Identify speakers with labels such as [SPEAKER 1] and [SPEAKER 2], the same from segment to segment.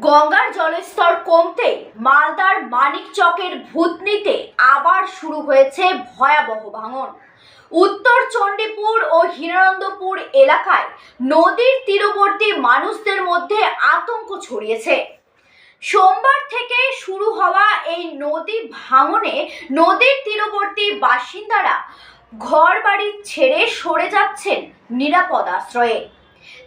[SPEAKER 1] গঙ্গার জলস্তর কমতে মালদার মানিক মানিকচকের ভূতনিতে আবার শুরু হয়েছে ভয়াবহ ভাঙন। উত্তর চণ্ডীপুর ও হিরানন্দপুর এলাকায় নদীর তীরবর্তী মানুষদের মধ্যে আতঙ্ক ছড়িয়েছে। সোমবার থেকে শুরু হওয়া এই নদী ভাঙনে নদীর তীরবর্তী বাসিন্দারা ঘর বাড়ি ছেড়ে সরে যাচ্ছেন নিরাপদ আশ্রয়ে।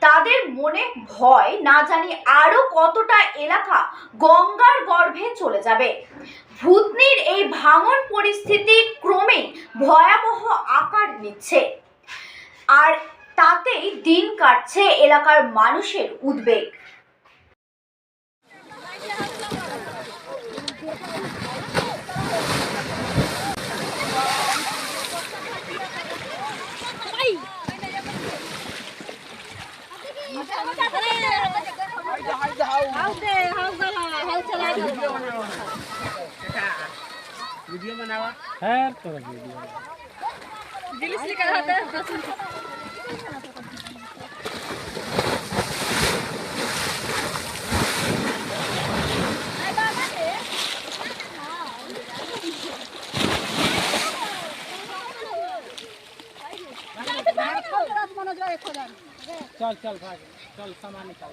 [SPEAKER 1] তাদের মনে ভয়, না জানি আরও কতটা এলাকা গঙ্গার গর্ভে চলে যাবে। ভূতনির এই ভাঙন পরিস্থিতি ক্রমেই ভয়াবহ আকার নিচ্ছে। আর তাতেই দিন কাটছে এলাকার মানুষের উদ্বেগ।
[SPEAKER 2] वीडियो बनावा
[SPEAKER 3] है तोरा वीडियो चल चल भाग चल सामान निकाल